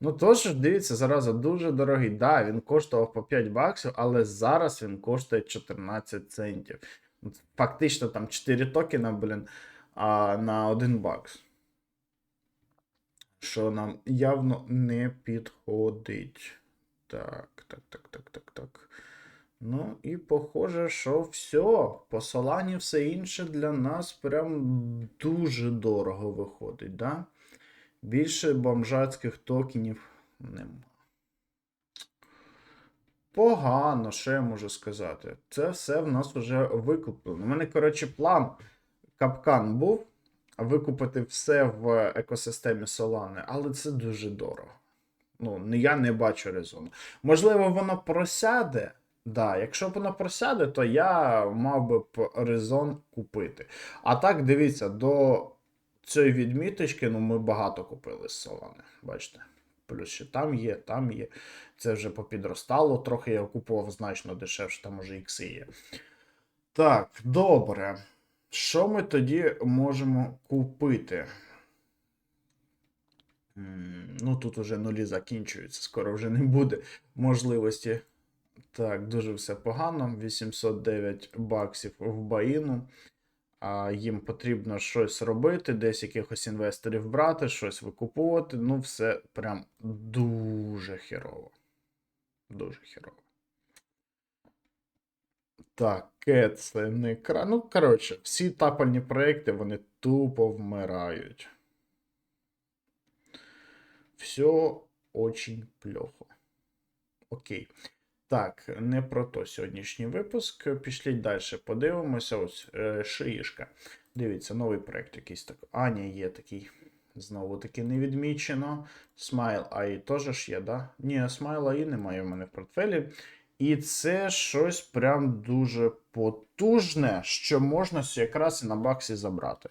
Ну, тож, дивіться, зараза дуже дорогий. Да, він коштував по 5 баксів, але зараз він коштує 14 центів. Фактично там 4 токена, блін, а на 1 бакс. Що нам явно не підходить. Так, так, так, так, так, так. Ну, і похоже, що все. По все інше для нас прям дуже дорого виходить, да? Більше бомжацьких токенів нема. Погано, що я можу сказати. Це все в нас вже викуплено. У мене, коротше, план капкан був викупити все в екосистемі Solana, але це дуже дорого. Ну, я не бачу резону. Можливо, воно просяде. Да, якщо б воно просяде, то я мав би резон купити. А так, дивіться, до цієї відміточки, ну, ми багато купили з Solana. Бачите? Плюс ще там є, там є. Це вже попідростало трохи, я купував значно дешевше, там уже ікси є. Так, добре. Що ми тоді можемо купити? Ну, тут уже нулі закінчуються, скоро вже не буде можливості. Так, дуже все погано. 809 баксів в баїну. Їм потрібно щось робити, десь якихось інвесторів брати, щось викуповувати. Ну, все прям дуже херово. Дуже херово. Так, це не кра. Ну, коротше, всі тапальні проекти, вони тупо вмирають. Все очень плохо. Окей. Так, не про то сьогоднішній випуск. Пішліть далі, подивимося. Ось е, шиїшка. Дивіться, новий проект якийсь так. Аня є такий. Знову таки не відмічено. Smile AI теж ж є, да? Ні, Smile AI немає в мене в портфелі. І це щось прям дуже потужне, що можна якраз і на баксі забрати.